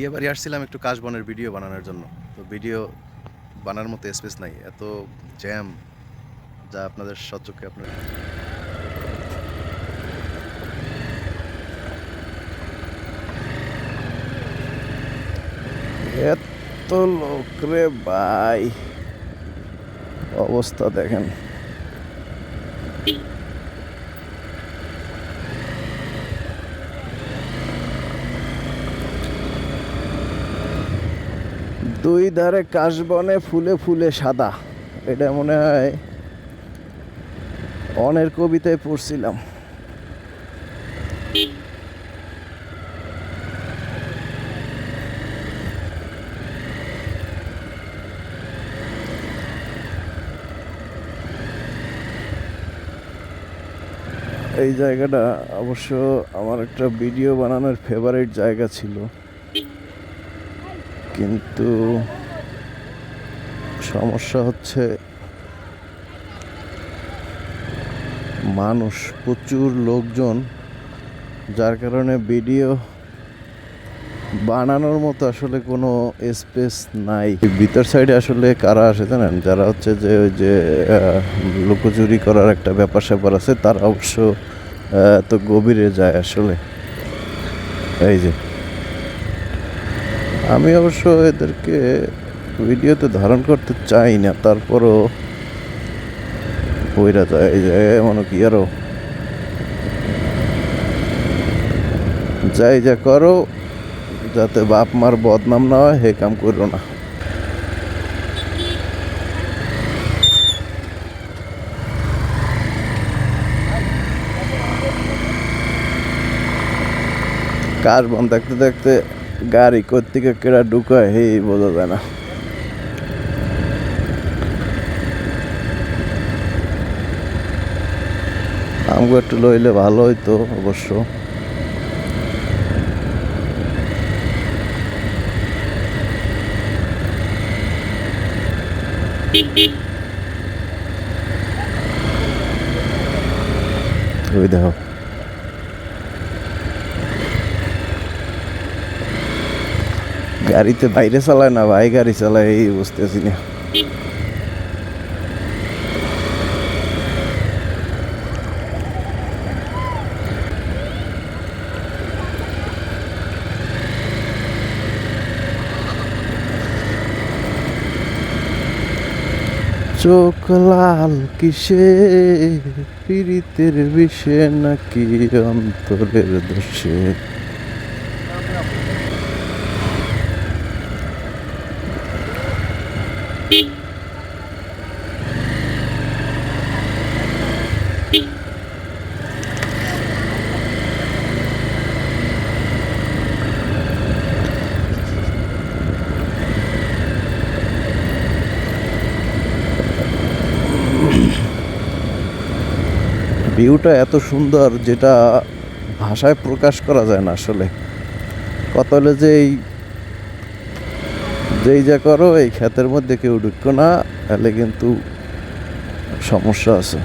বিয়ে বাড়ি আসছিলাম একটু কাশবনের ভিডিও বানানোর জন্য। তো ভিডিও বানার মতো স্পেস নাই, এত জ্যাম যা আপনাদের সচক্ষে আপনার এত লোক রে ভাই, অবস্থা দেখেন। দুই ধারে কাশবনে ফুলে ফুলে সাদা। এটা মনে হয় অনের কবিতায় পড়ছিলাম। এই জায়গাটা অবশ্য আমার একটা ভিডিও বানানোর ফেভারিট জায়গা ছিল। কিন্তু সমস্যা হচ্ছে মানুষ, প্রচুর লোকজন, যার কারণে ভিডিও বানানোর মতো আসলে কোনো স্পেস নাই। ভিতর সাইডে আসলে কারা আসে জানেন? যারা হচ্ছে যে ওই যে লুকোচুরি করার একটা ব্যাপার স্যাপার আছে, তারা অবশ্য এত গভীরে যায় আসলে। এই যে। আমি অবশ্য এদেরকে ভিডিওতে ধারণ করতে চাই না, তারপরও বইরা যায় এই যে মনে কি আরও? যাই যা করো, যাতে বাপ মার বদনাম না হয়, হে কাম করো না। কার বন দেখতে দেখতে গাড়ি কোথেকে কেরা ঢুকায় হে বোঝা যায় না। আমগো একটু লইলে ভালো হইতো অবশ্য। ওই দেখো। গাড়িতে বাইরে চালায় না, ভাই গাড়ি চালায়, এই বুঝতেছি না। চোখ লাল কিসে? পীড়িতের বিষে নাকি অন্তরের দোষে? ভিউটা এত সুন্দর যেটা ভাষায় প্রকাশ করা যায় না আসলে। কত হলে যে এই যেই যা করো, এই ক্ষেতের মধ্যে কেউ ঢুকো না, তাহলে কিন্তু সমস্যা আছে।